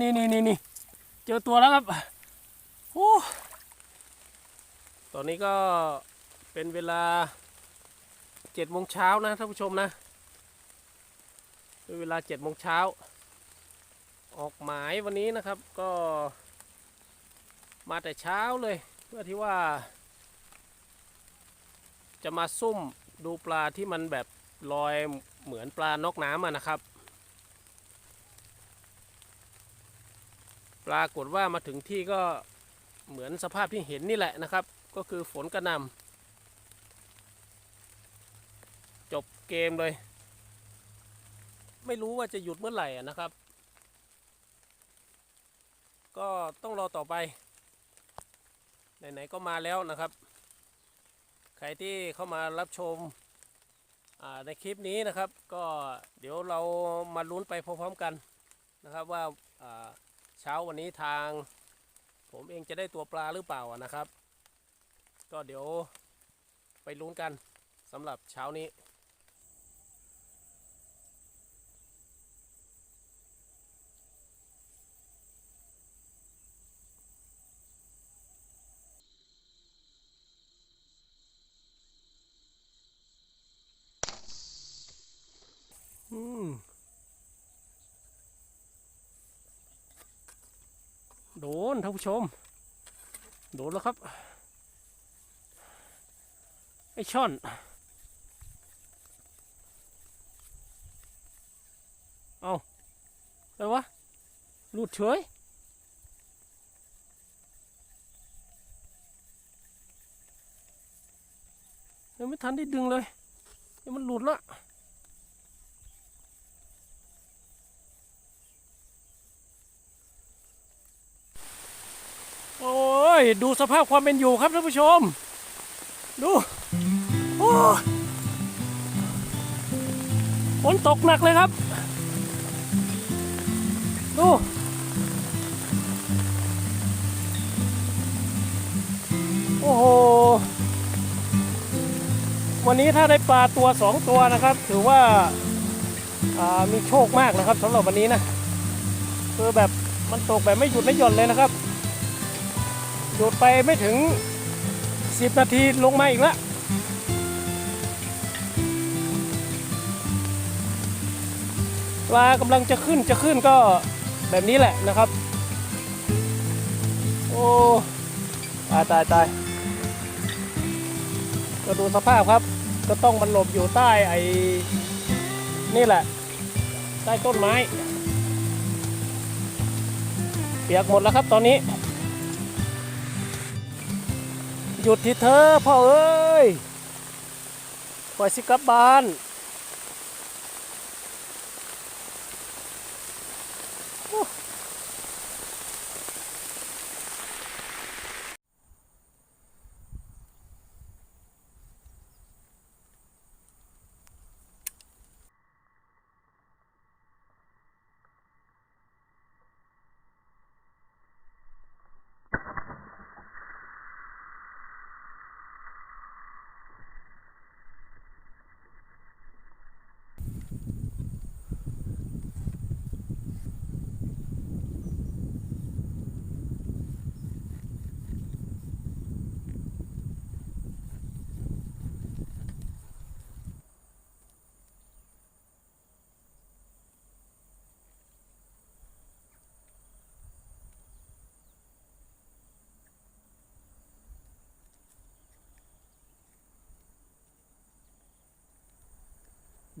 นี่นี่นี่นี่เจอตัวแล้วครับโอ้ตอนนี้ก็เป็นเวลาเจ็ดโมงเช้านะท่านผู้ชมนะเป็นเวลาเจ็ดโมงเช้า ออกหมายวันนี้นะครับก็มาแต่เช้าเลย เพื่อที่ว่า จะมาซุ่มดูปลาที่มันแบบลอยเหมือนปลานกน้ำอะนะครับ ปรากฏว่ามาถึงที่ก็เหมือนสภาพที่เห็นนี่แหละนะครับ ก็คือฝนกระหนำจบเกมเลย ไม่รู้ว่าจะหยุดเมื่อไหร่อะนะครับ ก็ต้องรอต่อไป ไหน ๆ ก็มาแล้วนะครับ ใครที่เข้ามารับชมในคลิปนี้นะครับ ก็เดี๋ยวเรามาลุ้นไปพร้อมๆกันนะครับว่าอ่า เช้าวันนี้ทาง ผมเองจะได้ตัวปลาหรือเปล่านะครับ ก็เดี๋ยวไปลุ้นกันสำหรับเช้านี้ อืม โดนท่านผู้ชม โดนแล้วครับ ไอช่อน เอาอะไรวะหลุดเฉยยังไม่ทันได้ดึงเลยยังมันหลุดละ โอ้ย ดูสภาพความเป็นอยู่ครับท่านผู้ชม ดูโอ้ฝนตกหนักเลยครับ ดู โอ้โห วันนี้ถ้าได้ปลาตัวสองตัวนะครับ ถือว่าอ่ามีโชคมากนะครับสำหรับวันนี้นะคือแบบมันตกแบบไม่หยุดไม่หย่อนเลยนะครับ หยุดไปไม่ถึง 10 นาทีลงมาอีกแล้วปลากำลังจะขึ้นจะขึ้นก็แบบนี้แหละนะครับ โอ้ตายตายตายก็ดูสภาพครับ ก็ต้องมันหลบอยู่ใต้ไอ้นี่แหละ ใต้ต้นไม้ เปียกหมดแล้วครับตอนนี้ หยุดทีเธอพ่อเอ้ยปล่อยสิกลับบ้าน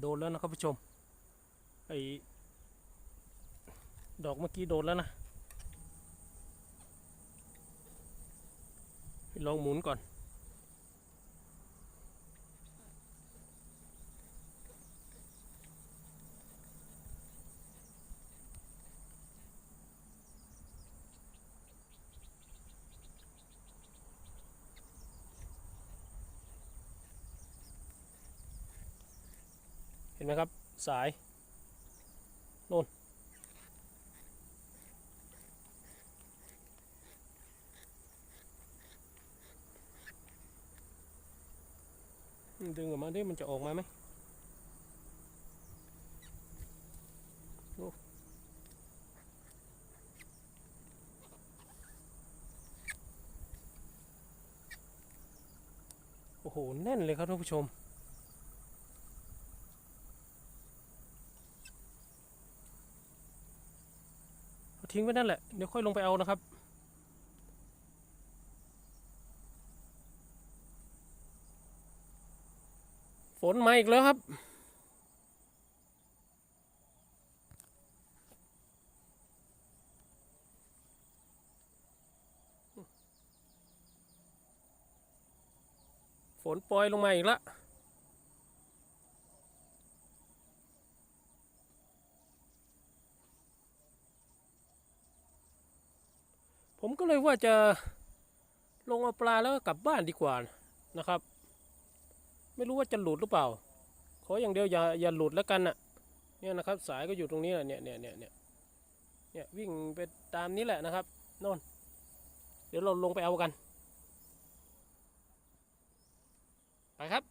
โดนแล้วนะครับผู้ชมไอ้ดอกเมื่อกี้โดนแล้วนะลองหมุนก่อน เห็นไหมครับสายโน่นดึงออกมาดิมันจะออกมาไหมโอ้โห แน่นเลยครับท่านผู้ชม ทิ้งไว้นั่นแหละ เดี๋ยวค่อยลงไปเอานะครับ ฝนมาอีกแล้วครับ ฝนปล่อยลงมาอีกแล้ว ผมก็ เลยว่าจะลงเอาปลาแล้วก็กลับบ้านดีกว่านะครับ ไม่รู้ว่าจะหลุดหรือเปล่า ขออย่างเดียวอย่าอย่าหลุดแล้วกันน่ะเนี่ยนะครับสายก็อยู่ตรงนี้แหละเนี่ยเนี่ยเนี่ยเนี่ยเนี่ยวิ่งไปตามนี้แหละนะครับนนเดี๋ยวเราลงไปเอากัน ไปครับ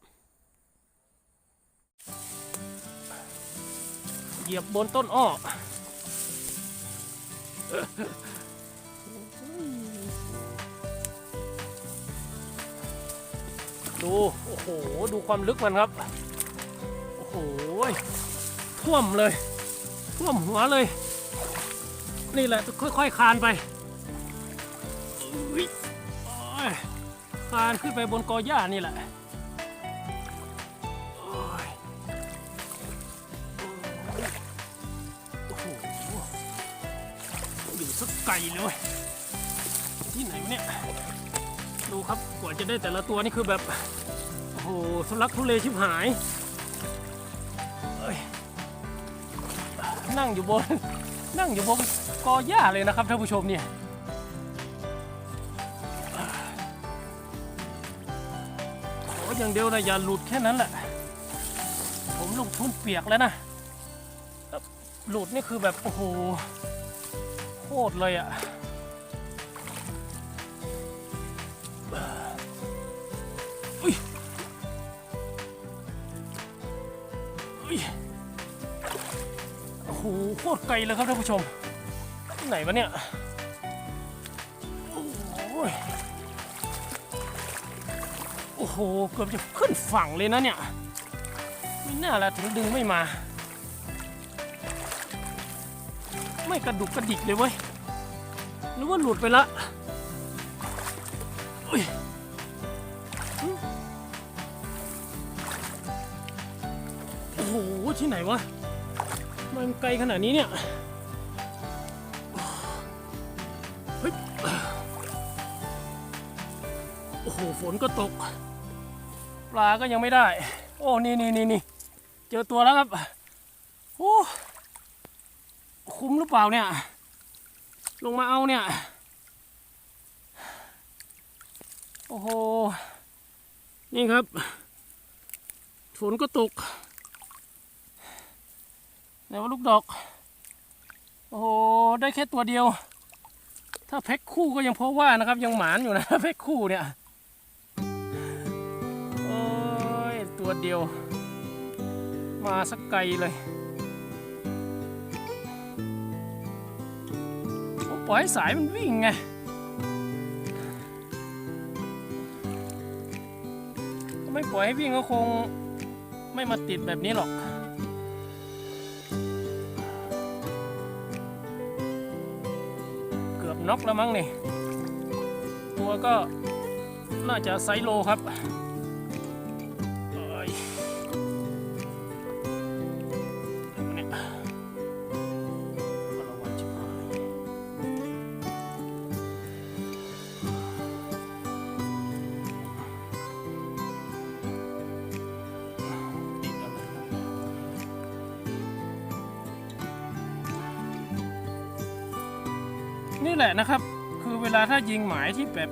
เหยียบบนต้นอ้อ ดู โอ้โห ดูความลึกมันครับ โอ้โห ท่วมเลย ท่วมหัวเลย นี่แหละค่อยๆคานไปอุ๊ยโอ้ยคานขึ้นไปบนกอหญ้านี่แหละโอ้ยโอ้โหอยู่สักไกลเลย ที่ไหนวะเนี่ย ครับกว่าจะได้แต่ละตัวนี่คือแบบ โอ้โหทุลักทุเลชิบหายเอ้ยนั่งอยู่บน นั่งอยู่บนกอหญ้าเลยนะครับท่านผู้ชมเนี่ยขออย่างเดียวนะอย่าหลุดแค่นั้นแหละ ผมลงทุนเปียกแล้วนะ หลุดนี่คือแบบ โอ้โหโคตรเลยอะอุ้ โอ้โหโคตรไกลเลยครับท่านผู้ชม ไหนวะเนี่ย โอ้ยโอ้โห เกือบจะขึ้นฝั่งเลยนะเนี่ย ไม่น่าละถึงดึงไม่มา ไม่กระดุกกระดิกเลยเว้ยหรือว่าหลุดไปละ โอ้โหที่ไหนวะ มันไกลขนาดนี้เนี่ย เฮ้ย โอ้โห ฝนก็ตก ปลาก็ยังไม่ได้ โอ้ นี่นี่นี่นี่เจอตัวแล้วครับ โอ้คุ้มหรือเปล่าเนี่ย ลงมาเอาเนี่ย โอ้โห นี่ครับ ฝนก็ตก ไหนว่าลูกดอก โอ้โห ได้แค่ตัวเดียว ถ้าแพ็คคู่ก็ยังพอว่านะครับ ยังหมานอยู่นะแพ็คคู่เนี่ย โอ้ย ตัวเดียว มาสักไกลเลยผมปล่อยสายมันวิ่งไงไม่ปล่อยให้วิ่งก็คงไม่มาติดแบบนี้หรอก น็อกแล้วมั้งนี่ ตัวก็น่าจะไซโลครับ แหละนะครับ คือเวลาถ้ายิงหมายที่แบบ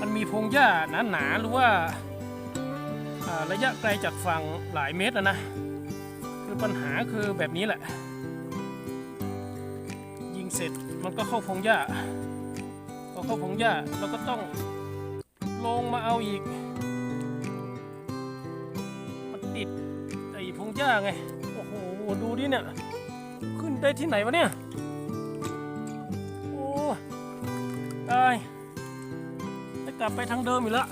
มันมีพงหญ้าหนาๆหรือว่าระยะไกลจากฝั่งหลายเมตรนะนะคือปัญหาคือแบบนี้แหละ ยิงเสร็จมันก็เข้าพงหญ้าพอเข้าพงหญ้าเราก็ต้องลงมาเอาอีก มันติดไอ้พงหญ้าไง โอ้โห ดูดิเนี่ย ขึ้นได้ที่ไหนวะเนี่ย กลับไปทางเดิมอีกแล้ว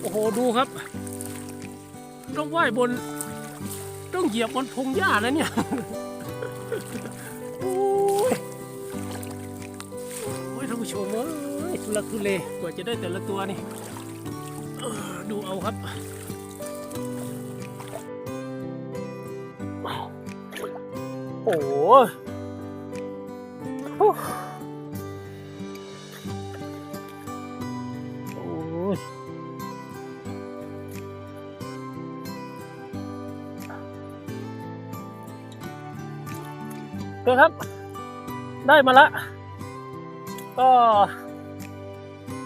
โอ้โห ดูครับ ต้องว่ายบน ต้องเหยียบบนพงหญ้านะเนี่ยโอ้ยโอ้ยท่านผู้ชมเอ้ยทุลักทุเลกว่าจะได้แต่ละตัวนี่ดูเอาครับโอ้โห คครับ ได้มาละ ก็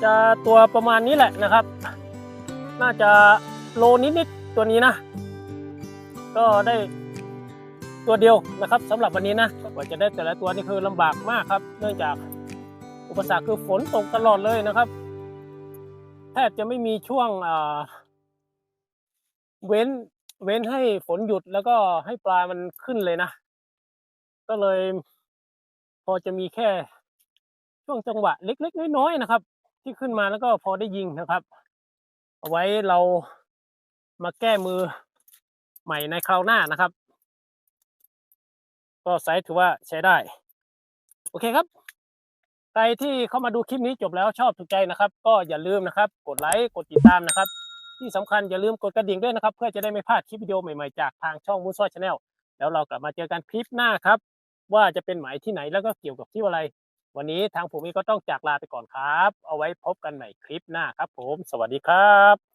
จะตัวประมาณนี้แหละนะครับ น่าจะโลนิดๆตัวนี้นะ ก็ได้ตัวเดียวนะครับสำหรับวันนี้นะกว่าจะได้แต่ละตัวนี่คือลำบากมากครับ เนื่องจากอุปสรรคคือฝนตกตลอดเลยนะครับแทบจะไม่มีช่วงเว้นเว้นให้ฝนหยุดแล้วก็ให้ปลามันขึ้นเลยนะ ก็เลย พอจะมีแค่ช่วงจังหวะเล็ก ๆ น้อยๆนะครับ ที่ขึ้นมาแล้วก็พอได้ยิงนะครับ เอาไว้เรามาแก้มือใหม่ในคราวหน้านะครับ ก็ไซส์ถือว่าใช้ได้ โอเคครับ ใครที่เข้ามาดูคลิปนี้จบแล้วชอบถูกใจนะครับ ก็อย่าลืมนะครับ กดไลค์กดติดตามนะครับ ที่สำคัญอย่าลืมกดกระดิ่งด้วยนะครับ เพื่อจะได้ไม่พลาดคลิปวิดีโอใหม่ๆจากทางช่องมูนซอยชาแนลแล้วเรากลับมาเจอกันคลิปหน้าครับ ว่าจะเป็นหมายที่ไหนแล้วก็เกี่ยวกับที่อะไร วันนี้ทางผมเองก็ต้องจากลาไปก่อนครับ เอาไว้พบกันใหม่คลิปหน้าครับผม สวัสดีครับ